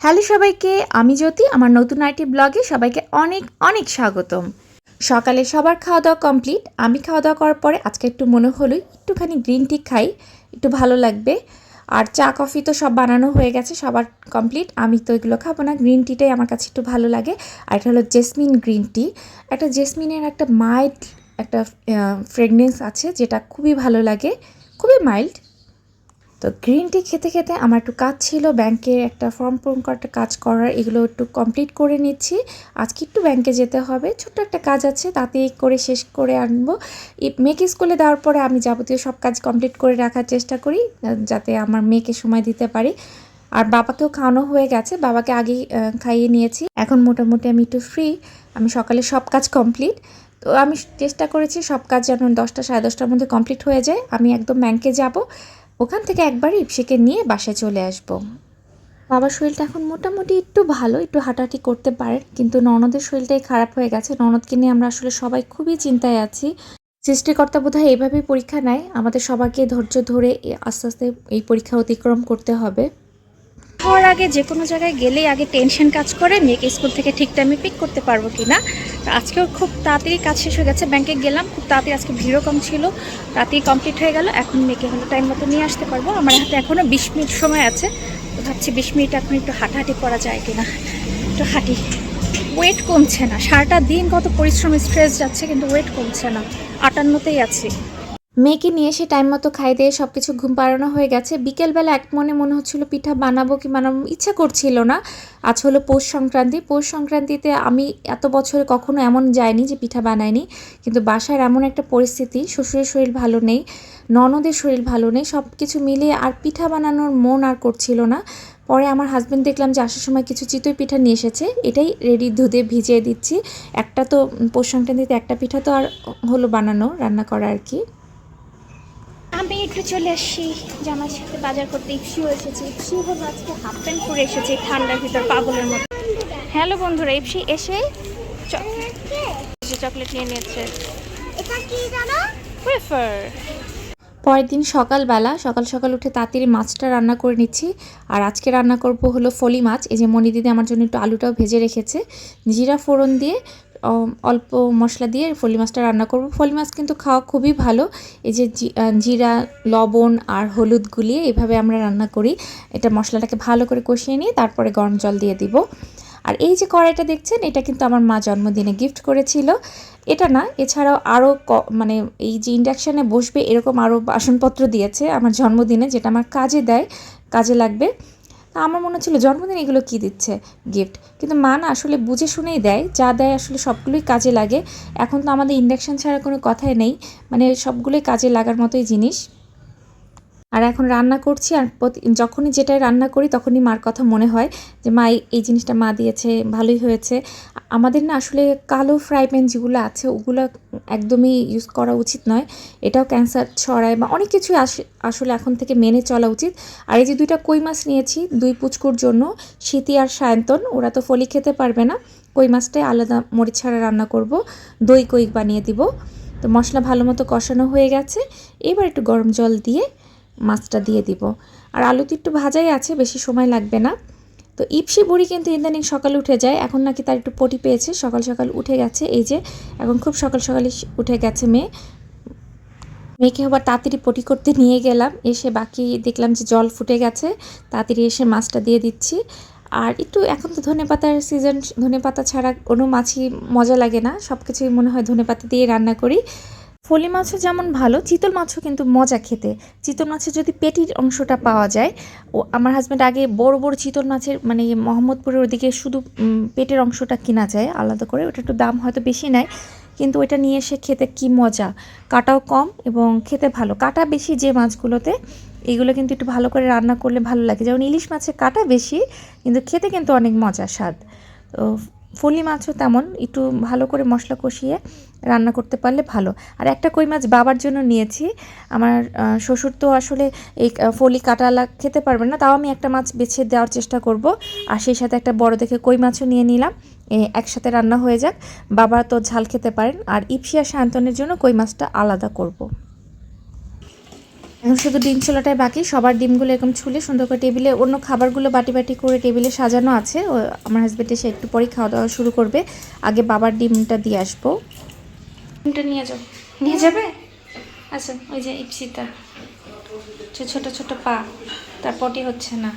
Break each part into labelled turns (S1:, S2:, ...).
S1: Hello সবাইকে, আমি জ্যোতি, আমার নতুন আইটি ব্লগে সবাইকে অনেক অনেক স্বাগতম। সকালে সবার খাওয়া দাওয়া কমপ্লিট। আমি খাওয়া দাওয়া করার পরে আজকে একটু মনে হলো একটুখানি গ্রিন টি খাই, একটু ভালো লাগবে। আর চা, কফি তো সব বানানো হয়ে গেছে, সবার কমপ্লিট। আমি তো এগুলো খাব না, গ্রিন টিটাই আমার কাছে একটু ভালো লাগে। আর এটা হলো জেসমিন গ্রিন টি। একটা জেসমিনের একটা মাইল্ড একটা ফ্রেগনেন্স আছে, যেটা খুবই ভালো লাগে, খুবই মাইল্ড। তো গ্রিন টি খেতে খেতে আমার একটু কাজ ছিল ব্যাংকে একটা ফর্ম পূরণ করার কাজ করার এগুলো একটু কমপ্লিট করে নিচ্ছি। আজকে একটু ব্যাংকে যেতে হবে ছোট্ট একটা কাজ আছে তাতেই করে শেষ করে আনব। মেয়েকে স্কুলে দেওয়ার পরে আমি যাবতীয় সব কাজ কমপ্লিট করে রাখার চেষ্টা করি যাতে আমার মেয়েকে সময় দিতে পারি। আর বাবাকেও খাওয়ানো হয়ে গেছে বাবাকে আহ, খাইয়ে নিয়েছি। এখন মোটামুটি আমি একটু ফ্রি আমি সকালে সব কাজ কমপ্লিট তো আমি চেষ্টা করেছি সব কাজ যেন দশটা সাড়ে দশটার মধ্যে কমপ্লিট হয়ে যায়। আমি একদম ব্যাংকে যাব ওখান থেকে একবার ইপসিকে নিয়ে বাসায় চলে আসব। বাবার শরীরটা এখন মোটামুটি একটু ভালো, একটু হাঁটাহাঁটি করতে পারেন, কিন্তু ননদের শরীরটাই খারাপ হয়ে গেছে। ননদকে নিয়ে আমরা আসলে সবাই খুবই চিন্তায় আছি। সৃষ্টিকর্তা বোধহয় এইভাবেই পরীক্ষা নেয়। আমাদের সবাইকে ধৈর্য ধরে আস্তে আস্তে এই পরীক্ষা অতিক্রম করতে হবে। হওয়ার আগে যে কোনো জায়গায় গেলেই আগে টেনশন কাজ করে, মেয়েকে স্কুল থেকে ঠিক টাইমে পিক করতে পারব কি না আজকেও খুব তাড়াতাড়ি কাজ শেষ হয়ে গেছে ব্যাংকে গেলাম, খুব তাড়াতাড়ি আজকে ভিড়ও কম ছিল তাড়াতাড়ি কমপ্লিট হয়ে গেল, এখন মেয়েকে হলো টাইম মতো নিয়ে আসতে পারব। আমার হাতে এখনও বিশ মিনিট সময় আছে, তো ভাবছি বিশ মিনিট এখন একটু হাঁটাহাঁটি করা যায় কিনা, একটু হাঁটি। ওয়েট কমছে না, সারাটা দিন কত পরিশ্রম স্ট্রেস যাচ্ছে, কিন্তু ওয়েট কমছে না, আটান্নতেই আছি। মেয়েকে নিয়ে এসে টাইম মতো খাই দিয়ে সব কিছু ঘুম পাড়ানো হয়ে গেছে। বিকেলবেলা এক মনে মনে হচ্ছিল, পিঠা বানাবো কি বানাবো? ইচ্ছা করছিল না। আজ হলো পৌষ সংক্রান্তি। পৌষ সংক্রান্তিতে আমি এত বছরে কখনো এমন যাইনি যে পিঠা বানাইনি। কিন্তু বাসার এমন একটা পরিস্থিতি, শ্বশুরের শরীর ভালো নেই, ননদের শরীর ভালো নেই সব কিছু মিলিয়ে আর পিঠা বানানোর মন আর করছিল না। পরে আমার হাজব্যান্ড দেখলাম যে আসার সময় কিছু চিতই পিঠা নিয়ে এসেছে। এটাই রেডি দুধে ভিজিয়ে দিচ্ছি। একটা তো পৌষ সংক্রান্তিতে একটা পিঠা তো আর হলো বানানো, রান্না করা আর কি। একটু চলে আসছি জামার সাথে বাজার করতে ইপসিও এসেছে। ইপসি হলো আজকে হাফ প্যান্ট পরে এসেছে ঠান্ডার ভিতর পাগলের মতো। হ্যালো বন্ধুরা ইপসি এসে চকলেট নিয়ে নিয়েছে।
S2: এটা কি জানো?
S1: ওয়েফার। পরের দিন সকালবেলা সকাল সকাল উঠে তাড়াতাড়ি মাছটা রান্না করে নিচ্ছি। আর আজকে রান্না করব হলো ফলি মাছ। এই যে মনি দিদি আমার জন্য একটু আলুটাও ভেজে রেখেছে। জিরা ফোড়ন দিয়ে অল্প মশলা দিয়ে ফলি মাছটা রান্না করব। ফলি মাছ কিন্তু খাওয়া খুবই ভালো। এই যে জিরা, লবণ আর হলুদ গুলিয়ে এভাবে আমরা রান্না করি। এটা মশলাটাকে ভালো করে কষিয়ে নিয়ে তারপরে গরম জল দিয়ে দিব। আর এই যে কড়াইটা দেখছেন, এটা কিন্তু আমার মা জন্মদিনে গিফট করেছিল। এটা না, এছাড়াও আরও মানে এই যে ইন্ডাকশানে বসবে এরকম আরও বাসনপত্র দিয়েছে আমার জন্মদিনে, যেটা আমার কাজে দেয়, কাজে লাগবে। তা আমার মনে হচ্ছিল জন্মদিন এগুলো কী দিচ্ছে? গিফট কিন্তু মা না আসলে বুঝে শুনেই দেয়, যা দেয় আসলে সবগুলোই কাজে লাগে। এখন তো আমাদের ইন্ডাকশান ছাড়া কোনো কথাই নেই। মানে সবগুলোই কাজে লাগার মতোই জিনিস। আর এখন রান্না করছি আর যখনই যেটাই রান্না করি তখনই মার কথা মনে হয় যে, মা, এই- জিনিসটা মা দিয়েছে, ভালোই হয়েছে। আমাদের না আসলে কালো ফ্রাই প্যান যেগুলো আছে, ওগুলো একদমই ইউজ করা উচিত নয়। এটাও ক্যান্সার ছড়ায় বা অনেক কিছুই আস- আসলে এখন থেকে মেনে চলা উচিত। আর এই যে দুইটা কই মাছ নিয়েছি, দুই পুচকুর জন্য শীতি আর সায়ন্তন, ওরা তো ফলি খেতে পারবে না। কই মাছটাই আলাদা মরিচ ছাড়া রান্না করব, দই কই বানিয়ে দিব। তো মশলা ভালো মতো কষানো হয়ে গেছে। এবার একটু গরম জল দিয়ে মাছটা দিয়ে দিব। আর আলু তো একটু ভাজাই আছে, বেশি সময় লাগবে না। তো ইপসি বুড়ি কিন্তু ইদানিং সকালে উঠে যায়, এখন নাকি তার একটু পটি পেয়েছে, সকাল সকাল উঠে গেছে। এই যে, এখন খুব সকাল সকালই উঠে গেছে মেয়ে। মেয়েকে আবার তাড়াতাড়ি পটি করতে নিয়ে গেলাম, এসে বাকি দেখলাম যে জল ফুটে গেছে, তাড়াতাড়ি এসে মাছটা দিয়ে দিচ্ছি। আর একটু এখন তো ধনে পাতার সিজন ধনে পাতা ছাড়া কোনো মাছই মজা লাগে না সব কিছুই মনে হয় ধনে পাতা দিয়ে রান্না করি। ফলি মাছও যেমন ভালো, চিতল মাছও কিন্তু মজা খেতে। চিতল মাছের যদি পেটির অংশটা পাওয়া যায়, ও আমার হাজব্যান্ড আগে বড় বড় চিতল মাছের মানে মোহাম্মদপুরের ওদিকে শুধু পেটের অংশটা কিনা যায় আলাদা করে, ওটা একটু দাম হয়তো বেশি নেয়, কিন্তু ওটা নিয়ে এসে খেতে কি মজা। কাটাও কম এবং খেতে ভালো। কাটা বেশি যে মাছগুলোতে, এগুলো কিন্তু একটু ভালো করে রান্না করলে ভালো লাগে। যেমন ইলিশ মাছের কাটা বেশি, কিন্তু খেতে কিন্তু অনেক মজা স্বাদ। তো ফলি মাছও তেমন, একটু ভালো করে মশলা কষিয়ে রান্না করতে পারলে ভালো। আর একটা কই মাছ বাবার জন্য নিয়েছি, আমার শ্বশুর তো আসলে এই ফলি কাটালা খেতে পারবেন না, তাও আমি একটা মাছ বেছে দেওয়ার চেষ্টা করব। আর সেই সাথে একটা বড় দেখে কই মাছও নিয়ে নিলাম একসাথে রান্না হয়ে যাক। বাবা তো ঝাল খেতে পারেন, আর ইপসিয়া শান্তনের জন্য কই মাছটা আলাদা করব। শুধু ডিম ছোলাটাই বাকি, সবার ডিমগুলো এরকম ছুলে সুন্দর করে টেবিলে অন্য খাবারগুলো বাটি বাটি করে টেবিলে সাজানো আছে। আমার হাজব্যান্ড এসে একটু পরেই খাওয়া দাওয়া শুরু করবে। আগে বাবার ডিমটা দিয়ে আসব। ডিমটা নিয়ে যাও। নিয়ে যাবে? আচ্ছা ওই যে ইপসিতা ছোট ছোট পা। তার পটি হচ্ছে না।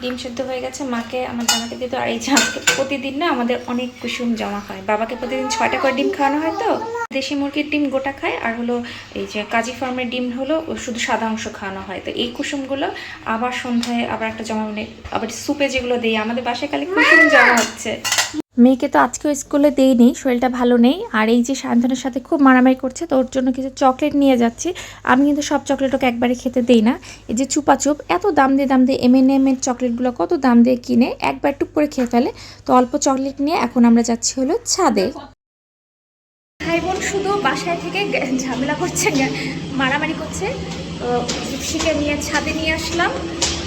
S1: ডিম সেদ্ধ হয়ে গেছে, মাকে, আমার জামাকে দিত আর এই আজকে প্রতিদিন না আমাদের অনেক কুসুম জমা হয়। বাবাকে প্রতিদিন ছয়টা করে ডিম খাওয়ানো হয় তো। দেশি মুরগির ডিম গোটা খায়, আর হলো এই যে কাজী ফার্মের ডিম হলো শুধু সাদা অংশ খাওয়ানো হয়। তো এই কুসুমগুলো আবার সন্ধ্যায় আবার একটা জমা মানে আবার সুপে যেগুলো দিই, আমাদের বাসায় খালি কুসুম জমা হচ্ছে। মেয়েকে তো আজকেও স্কুলে দেইনি, শরীরটা ভালো নেই। আর এই যে সায়ন্তনের সাথে খুব মারামারি করছে, তো ওর জন্য কিছু চকলেট নিয়ে যাচ্ছি। আমি কিন্তু সব চকলেট ওকে একবারে খেতে দেই না। এই যে চুপাচুপ এত দাম দিয়ে দাম দিয়ে এম এন এম এর চকলেটগুলো কত দাম দিয়ে কিনে একবার টুক করে খেয়ে ফেলে। তো অল্প চকলেট নিয়ে এখন আমরা যাচ্ছি হলো ছাদে। ভাই বোন শুধু বাসায় থেকে ঝামেলা করছে মারামারি করছে। শিখে নিয়ে ছাদে নিয়ে আসলাম।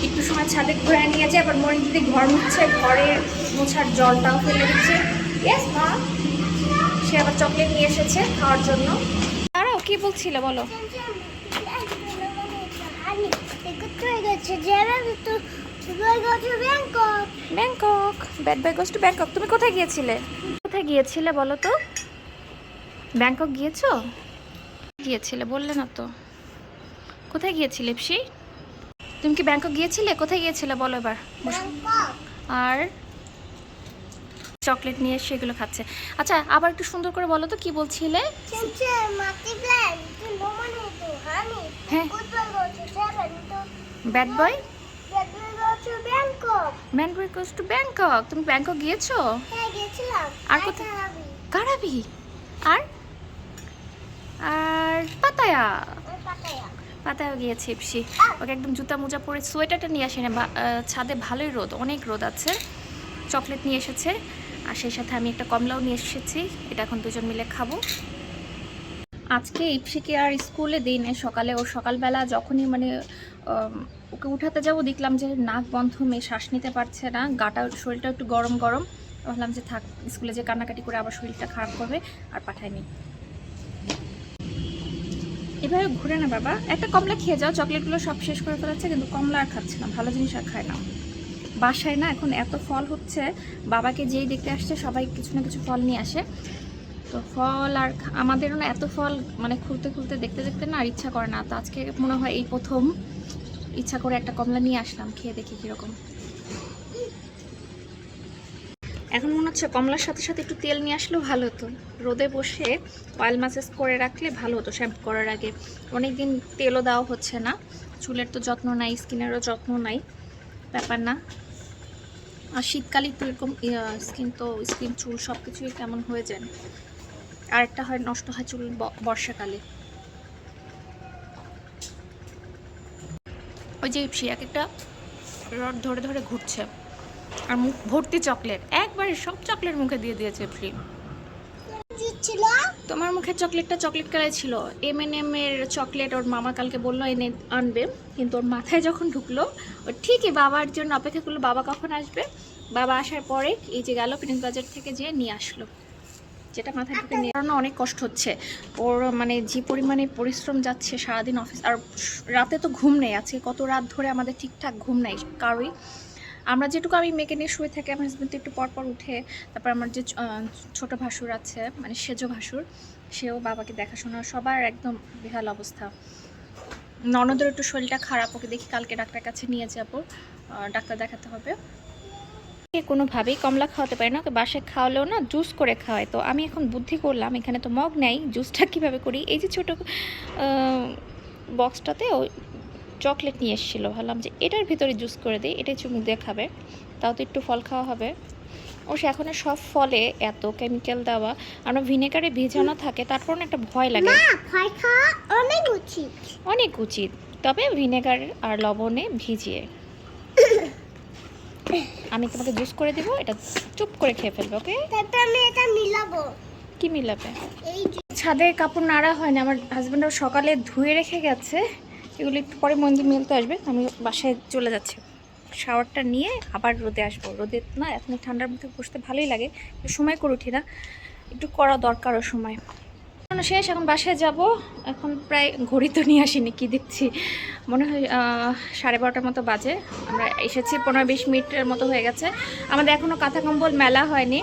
S1: একটু সময় ছাদে ঘোরা নিয়ে যায় আবার মরিন দিদি ঘর মুছছে ঘরের মোছার জলটাও ফেলে দিচ্ছে। ইয়েস সে আবার চকলেট নিয়ে এসেছে খাওয়ার জন্য। তারাও কি বলছিলে বলো?
S2: ব্যাংকক।
S1: ব্যাংকক তুমি কোথায় গিয়েছিলে? কোথায় গিয়েছিলে বলো তো? ব্যাংকক গিয়েছো? গিয়েছিলে, বললে না তো। কোথায় গিয়েছিলে তুমি কি ব্যাংকক গিয়েছিলে? কোথায় গিয়েছিলে? বলো এবার। আর চকলেট নিয়ে সেগুলো খাচ্ছে। আচ্ছা আবার একটু সুন্দর করে বলো তো কি বলছিলে? Bad boy
S2: Bangkok.
S1: Goes to Bangkok তুমি ব্যাংকক গিয়েছো?
S2: হ্যাঁ
S1: আর কোথায়?
S2: কারাবি
S1: আর? আর পাতায়া। পাতায়ও গিয়েছে ইপসি। ওকে একদম জুতা মোজা পরে সোয়েটারটা নিয়ে আসেনি। বা- আহ, ছাদে ভালোই রোদ অনেক রোদ আছে। চকলেট নিয়ে এসেছে। আর সেই সাথে আমি একটা কমলাও নিয়ে এসেছি। এটা এখন দুজন মিলে খাব। আজকে ইপসিকে আর স্কুলে দিই না সকালে ও সকালবেলা যখনই মানে ওকে উঠাতে যাব দেখলাম যে নাক বন্ধ মেয়ে শ্বাস নিতে পারছে না। গাটা শরীরটা একটু গরম গরম ভাবলাম যে থাক স্কুলে যে কান্নাকাটি করে আবার শরীরটা খারাপ করবে আর পাঠায়নি। এভাবে ঘুরে না বাবা। একটা কমলা খেয়ে যাও, চকলেটগুলো সব শেষ করে ফেলেছে, কিন্তু কমলা আর খাচ্ছে না, ভালো জিনিস আর খায় না। বাসায় না এখন এত ফল হচ্ছে, বাবাকে যেই দেখতে আসছে, সবাই কিছু না কিছু ফল নিয়ে আসে। তো ফল আর আমাদেরও না এত ফল মানে খুলতে খুলতে দেখতে দেখতে না আর ইচ্ছা করে না। তো আজকে মনে হয় এই প্রথম ইচ্ছা করে একটা কমলা নিয়ে আসলাম, খেয়ে দেখি কীরকম। এখন মনে হচ্ছে কমলার সাথে সাথে একটু তেল নিয়ে আসলেও ভালো হতো। রোদে বসে অয়েল ম্যাসেজ করে রাখলে ভালো হতো শ্যাম্পু করার আগে। অনেক দিন তেলও দেওয়া হচ্ছে না। চুলের তো যত্ন নাই, স্কিনেরও যত্ন নাই, ব্যাপার না। আর শীতকালে তো এরকম স্কিন তো স্কিন চুল সব কিছুই কেমন হয়ে যায়। আরেকটা হয়, নষ্ট হয় চুল বর্ষাকালে। ওই যে এক একটা রড ধরে ধরে ঘুরছে। আর মুখ ভর্তি চকলেট। একবারে সব চকলেট মুখে দিয়ে দিয়েছে ফ্রি। তোমার মুখে চকলেটটা চকলেট কালার ছিল। এম এন এম এর চকলেট ওর মামা কালকে বলল এনে আনবে। কিন্তু ওর মাথায় যখন ঢুকলো, ও ঠিকই বাবার জন্য অপেক্ষা করল, বাবা কখন আসবে? বাবা আসার পরে এই যে গেল প্রিন্স বাজার থেকে যেয়ে নিয়ে আসলো। যেটা মাথায় ঢুকে নিয়ে অনেক কষ্ট হচ্ছে। ওর মানে যে পরিমাণে পরিশ্রম যাচ্ছে সারাদিন অফিস আর রাতে তো ঘুম নেই। আজকে কত রাত ধরে আমাদের ঠিকঠাক ঘুম নেই কারোই আমরা যেটুকু আমি মেয়েকে নিয়ে শুয়ে থাকি, আমার হাজব্যান্ড একটু পর পর উঠে, তারপর আমার যে ছোট ভাসুর আছে মানে সেজ ভাসুর, সেও বাবাকে দেখাশোনা, সবার একদম বেহাল অবস্থা। ননদের একটু শরীরটা খারাপ, ওকে দেখি কালকে ডাক্তার কাছে নিয়ে যাব ডাক্তার দেখাতে হবে। কোনোভাবেই কমলা খাওয়াতে পারি না, ওকে বাসায় খাওয়ালেও না জুস করে খাওয়ায়। তো আমি এখন বুদ্ধি করলাম, এখানে তো মগ নেই জুসটা কীভাবে করি? এই যে ছোটো বক্সটাতে ওই চকলেট নিয়ে এসেছিল। ভাবলাম যে এটার ভিতরে জুস করে দিই এটাই চুমুক দিয়ে খাবে তাও তো একটু ফল খাওয়া হবে। অবশ্য এখন সব ফলে এত কেমিক্যাল দেওয়া আমরা ভিনেগারে ভেজানো থাকে তারপর একটা ভয় লাগে।
S2: না ভয় খাওয়া অনেক উচিত।
S1: অনেক উচিত তবে ভিনেগার আর লবণে ভিজিয়ে। আমি তোমাকে জুস করে দেবো এটা চুপ করে খেয়ে ফেলবে ওকে
S2: তারপর আমি এটা মিলাবো।
S1: কি মিলাবে? ছাদে কাপড় নাড়া হয় না আমার হাজব্যান্ডও সকালে ধুয়ে রেখে গেছে। এগুলো একটু পরে মন্দির মেলতে আসবে। আমি বাসায় চলে যাচ্ছি। শাওয়ারটা নিয়ে আবার রোদে আসব। রোদে না এখন ঠান্ডার মধ্যে বসতে ভালোই লাগে। সময় করে উঠি না। একটু করা দরকারও সময়। শেষ, এখন বাসায় যাব। এখন প্রায় ঘড়ি তো নিয়ে আসিনি, কি দেখছি। মনে হয় সাড়ে বারোটার মতো বাজে। আমরা এসেছি, পনেরো বিশ মিনিটের মতো হয়ে গেছে। আমাদের এখনও কাঁথা কম্বল মেলা হয়নি।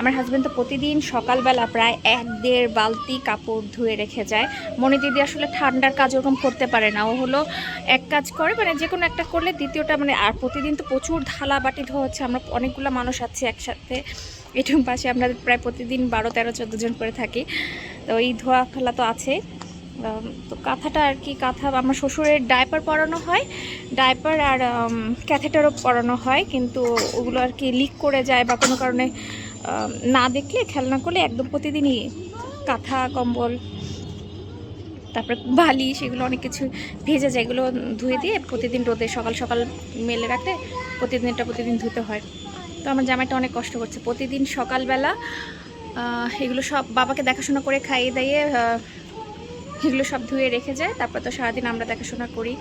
S1: আমার হাজব্যান্ড তো প্রতিদিন সকালবেলা প্রায় এক দেড় বালতি কাপড় ধুয়ে রেখে যায়। মনে দিদি আসলে ঠান্ডার কাজ ওরকম করতে পারে না। ও হলো এক কাজ করে মানে যে কোনো একটা করলে দ্বিতীয়টা মানে আর প্রতিদিন তো প্রচুর থালা বাটি ধোয়া হচ্ছে। আমরা অনেকগুলো মানুষ আছি একসাথে। এটুম পাশে আমরা প্রায় প্রতিদিন বারো, তেরো, চোদ্দ জন করে থাকি। তো এই ধোয়া ফেলা তো আছে। তো কাঁথাটা আর কি, কাঁথা আমার শ্বশুরের ডাইপার পরানো হয়। ডাইপার আর ক্যাথেটারও পরানো হয়। কিন্তু ওগুলো আর কি লিক করে যায় বা কোনো কারণে না দেখলে, খেলনা করলে একদম প্রতিদিনই কাঁথা, কম্বল, তারপরে বালি, সেগুলো অনেক কিছু ভেজে যায়, এগুলো ধুয়ে দিয়ে প্রতিদিন রোদে সকাল সকাল মেলে রাখলে প্রতিদিনটা প্রতিদিন ধুতে হয়। তো আমার জামাইটা অনেক কষ্ট করছে। প্রতিদিন সকালবেলা এগুলো সব বাবাকে দেখাশোনা করে খাইয়ে দাইয়ে এগুলো সব ধুয়ে রেখে যায়। তারপর তো সারাদিন আমরা দেখাশোনা করি।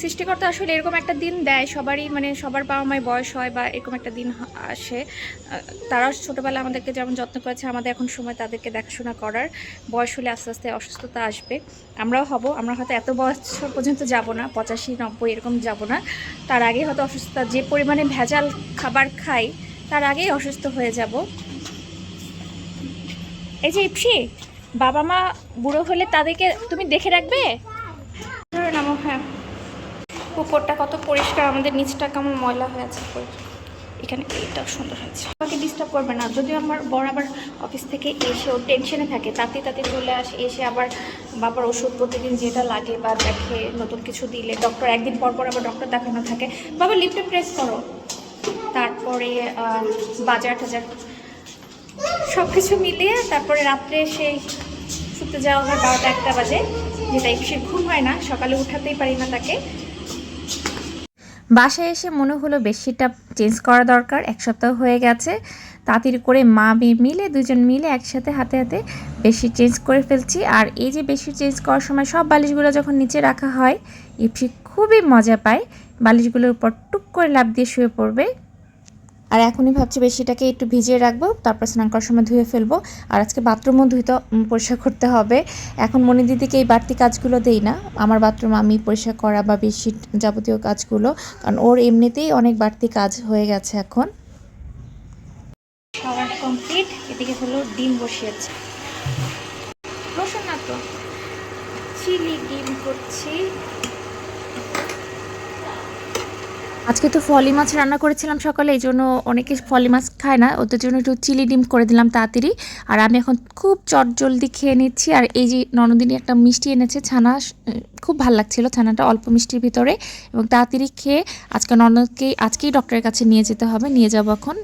S1: সৃষ্টিকর্তা আসলে এরকম একটা দিন দেয়, সবারই মানে সবার বাবা মায়ের বয়স হয় বা এরকম একটা দিন আসে। তারাও ছোটোবেলা আমাদেরকে যেমন যত্ন করেছে, আমাদের এখন সময় তাদেরকে দেখাশোনা করার বয়স হলে আস্তে আস্তে অসুস্থতা আসবে। আমরাও হব, আমরা হয়তো এত বছর পর্যন্ত যাব না, পঁচাশি, নব্বই এরকম যাব না। তার আগে হয়তো অসুস্থতা, যে পরিমাণে ভেজাল খাবার খাই, তার আগেই অসুস্থ হয়ে যাব। এই যে ইপসি, বাবা মা বুড়ো হলে তাদেরকে তুমি দেখে রাখবে? উপরটা কত পরিষ্কার, আমাদের নিচটা কেমন ময়লা হয়ে আছে? এখানে এইটাও সুন্দর হয়েছে। আমাকে ডিস্টার্ব করবে না, যদিও আমার বড় আবার অফিস থেকে এসে ও টেনশনে থাকে, তাতে তাতে চলে আসে, এসে আবার বাবার ওষুধ প্রতিদিন যেটা লাগে বা দেখে নতুন কিছু দিলে ডক্টর একদিন পর পর আবার ডক্টর দেখানো থাকে। বাবা লিফটে প্রেস করো। তারপরে বাজার টাজার সব কিছু মিলিয়ে তারপরে রাত্রে সেই শুতে যাওয়া হয় বারোটা একটা বাজে যেটা সে ঘুম হয় না, সকালে উঠাতেই পারি না তাকে। বাসায় এসে মনে হলো বেডশিটটা চেঞ্জ করা দরকার, এক সপ্তাহ হয়ে গেছে। তাতির করে মা মেয়ে মিলে দুজন মিলে একসাথে হাতে হাতে বেডশিট চেঞ্জ করে ফেলছি। আর এই যে বেশি চেঞ্জ করার সময় সব বালিশগুলো যখন নিচে রাখা হয়, ইপসি খুবই মজা পায়। বালিশগুলোর উপর টুক করে লাভ দিয়ে শুয়ে পড়বে। আর এখনই ভাবছি বেশিটাকে একটু ভিজিয়ে রাখব, তারপর স্নান করার সময় ধুয়ে ফেলব। আর আজকে বাথরুমও ধুইতে পরিষ্কার করতে হবে। এখন মনি দিদিকে এই বাড়তি কাজগুলো দেই না। আমার বাথরুম আমি পরিষ্কার করা বা বেশি যাবতীয় কাজগুলো, কারণ ওর এমনিতেই অনেক বাড়তি কাজ হয়ে গেছে এখন। কমপ্লিট এদিকে হলো ডিম বসিয়েছে। বসো না তো? চিলি ডিম করছি। আজকে তো ফলি মাছ রান্না করেছিলাম সকালে, এই জন্য অনেকে ফলি মাছ খায় না। ওদের জন্য একটু চিলি ডিম করে দিলাম তাড়াতাড়ি। আর আমি এখন খুব চটজলদি খেয়ে নিচ্ছি। আর এই যে ননদিনী একটা মিষ্টি এনেছে, ছানা খুব ভালো লাগছিল ছানাটা অল্প মিষ্টির ভিতরে। এবং তাড়াতাড়ি খেয়ে আজকে ননদকে, আজকেই ডক্টরের কাছে নিয়ে যেতে হবে, নিয়ে যাব এখন।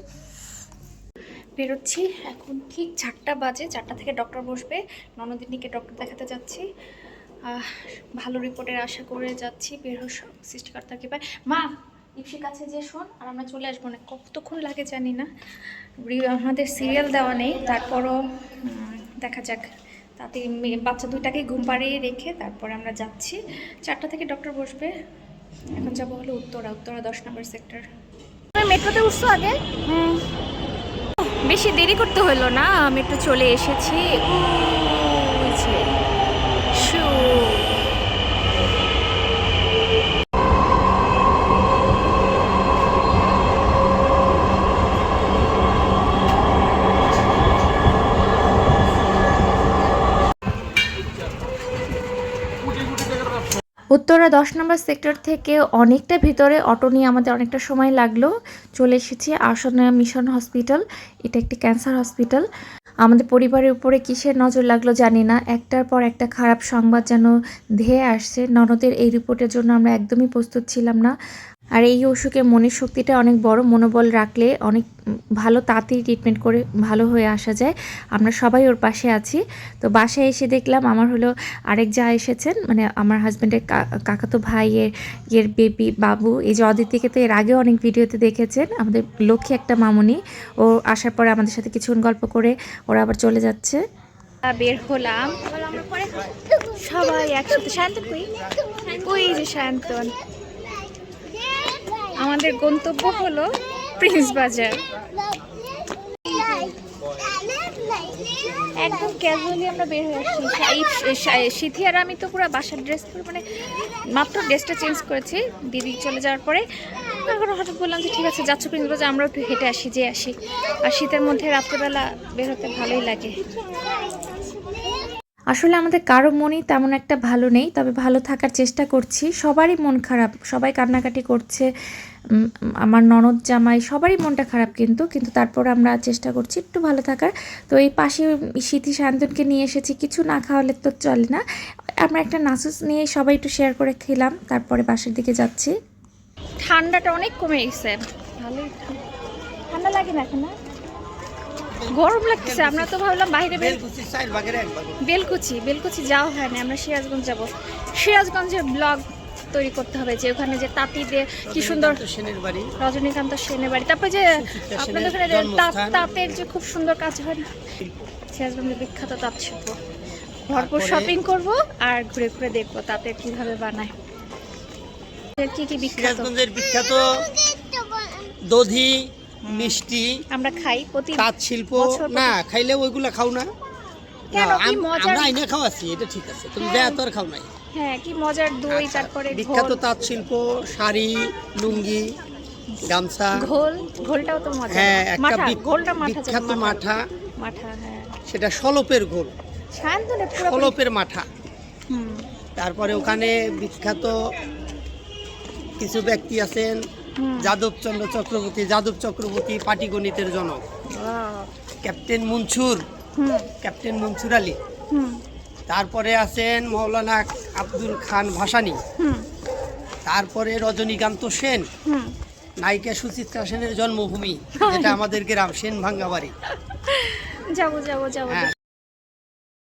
S1: বেরোচ্ছি। এখন ঠিক চারটা বাজে, চারটা থেকে ডক্টর বসবে। ননদিনীকে ডক্টর দেখাতে যাচ্ছি। ভালো রিপোর্টের আশা করে যাচ্ছি। বের হো সব সৃষ্টিকর্তাকে পাই মা ইপসির কাছে যে শোন আর আমরা চলে আসব না কতক্ষণ লাগে জানি না। আমাদের সিরিয়াল দেওয়া নেই তারপরও দেখা যাক। তাতে বাচ্চা দুইটাকে ঘুম পাড়িয়ে রেখে তারপরে আমরা যাচ্ছি। চারটা থেকে ডক্টর বসবে। এখন যাব হলো উত্তরা উত্তরা দশ নম্বর সেক্টর মেট্রোতে উঠছো আগে? বেশি দেরি করতে হলো না মেট্রো চলে এসেছি ওই যে, শু। উত্তরা দশ নম্বর সেক্টর থেকে অনেকটা ভিতরে, অটো নিয়ে আমাদের অনেকটা সময় লাগল। চলে এসেছি আসনা মিশন হসপিটাল, এটা একটি ক্যান্সার হসপিটাল। আমাদের পরিবারের উপরে কিসের নজর লাগল জানি না। একটার পর একটা খারাপ সংবাদ যেন ধেয়ে আসছে। ননদের এই রিপোর্টের জন্য আমরা একদমই প্রস্তুত ছিলাম না। আর এই অসুখে মনের শক্তিটা অনেক বড়। মনোবল রাখলে অনেক ভালো তাড়াতাড়ি ট্রিটমেন্ট করে ভালো হয়ে আসা যায়। আমরা সবাই ওর পাশে আছি। তো বাসায় এসে দেখলাম আমার হলো আরেক যা এসেছেন মানে আমার হাজব্যান্ডের কাকাতো ভাইয়ের, ইয়ের বেবি বাবু, এই যে অদিতিকে তো এর আগেও অনেক ভিডিওতে দেখেছেন, আমাদের লক্ষ্মী একটা মামুনি। ও আসার পরে আমাদের সাথে কিছুক্ষণ গল্প করে ওরা আবার চলে যাচ্ছে। বের হলাম। সবাই একসাথে শান্তন কই? ওই যে শান্তন আমাদের গন্তব্য হলো প্রিন্স বাজার। একদম ক্যাজুয়ালি আমরা বের হয়ে আসছি। সিথি আর আমি তো পুরো বাসার ড্রেস পরে মানে মাত্র ড্রেসটা চেঞ্জ করেছি। দিদি চলে যাওয়ার পরে এখন হঠাৎ বললাম যে ঠিক আছে, যাচ্ছ প্রিন্স বাজার আমরা একটু হেঁটে আসি যে আসি। আর শীতের মধ্যে রাত্রেবেলা বের হতে ভালোই লাগে। আসলে আমাদের কারও মনই তেমন একটা ভালো নেই তবে ভালো থাকার চেষ্টা করছি। সবারই মন খারাপ সবাই কান্নাকাটি করছে আমার ননদ জামাই সবারই মনটা খারাপ কিন্তু কিন্তু তারপর আমরা চেষ্টা করছি একটু ভালো থাকার। তো এই পাশে স্মৃতি শান্তনকে নিয়ে এসেছি কিছু না খাওয়ালে তো চলে না। আমরা একটা নাসুস নিয়ে সবাই একটু শেয়ার করে খেলাম তারপরে বাসের দিকে যাচ্ছি। ঠান্ডাটা অনেক কমে গেছে। ভালোই ঠান্ডা লাগে না এখন না গরম লাগতেছে আমরা তো ভাবলাম বাইরে
S3: বেলকুচি
S1: বেলকুচি যাওয়া হয় না আমরা সিরাজগঞ্জ যাব। সিরাজগঞ্জের ব্লগ তৈরি করতে হবে যে ওখানে যে তাঁতি দিয়ে কি সুন্দর
S3: রজনীকান্ত সেনের বাড়ি।
S1: তারপরে যে আপনাদের ওখানে তাঁত তাঁতের যে খুব সুন্দর কাজ হয় না? সিরাজগঞ্জের বিখ্যাত তাঁত শিল্প। ভরপুর শপিং করব আর ঘুরে ঘুরে দেখব তাঁতের কীভাবে বানায়। কি কি বিখ্যাত?
S3: বিখ্যাত দধি মিষ্টি
S1: আমরা খাই প্রতি
S3: তাঁত শিল্প না খাইলে ওইগুলা খাও না। আমরা আইনে খাওয়াচ্ছি এটা ঠিক আছে তুমি
S1: হ্যাঁ।
S3: দেয়া তো আর খাও নাই।
S1: হ্যাঁ কি মজার দই
S3: আচ্ছা,
S1: তারপরে
S3: বিখ্যাত তাঁত শিল্প শাড়ি লুঙ্গি গামছা।
S1: ঘোল ঘোলটাও তো মজা
S3: হ্যাঁ একটা
S1: ঘোলটা মাঠা
S3: বিখ্যাত মাঠা।
S1: মাঠা। হ্যাঁ।
S3: সেটা সলপের
S1: শান্তনে
S3: সলপের মাঠা। তারপরে ওখানে বিখ্যাত কিছু ব্যক্তি আছেন। যাদবচন্দ্র চক্রবর্তী যাদব চক্রবর্তী পাটিগণিতের জনক। Captain Mansur captain Mansur Ali. তারপরে আছেন মৌলানা আব্দুল খান ভাসানি। তারপরে রজনীকান্ত সেন। নায়িকা সুচিত্রা সেনের জন্মভূমি যেটা আমাদের গ্রাম সেন ভাঙ্গাবাড়ি
S1: যাব যাব যাব।
S3: হ্যাঁ।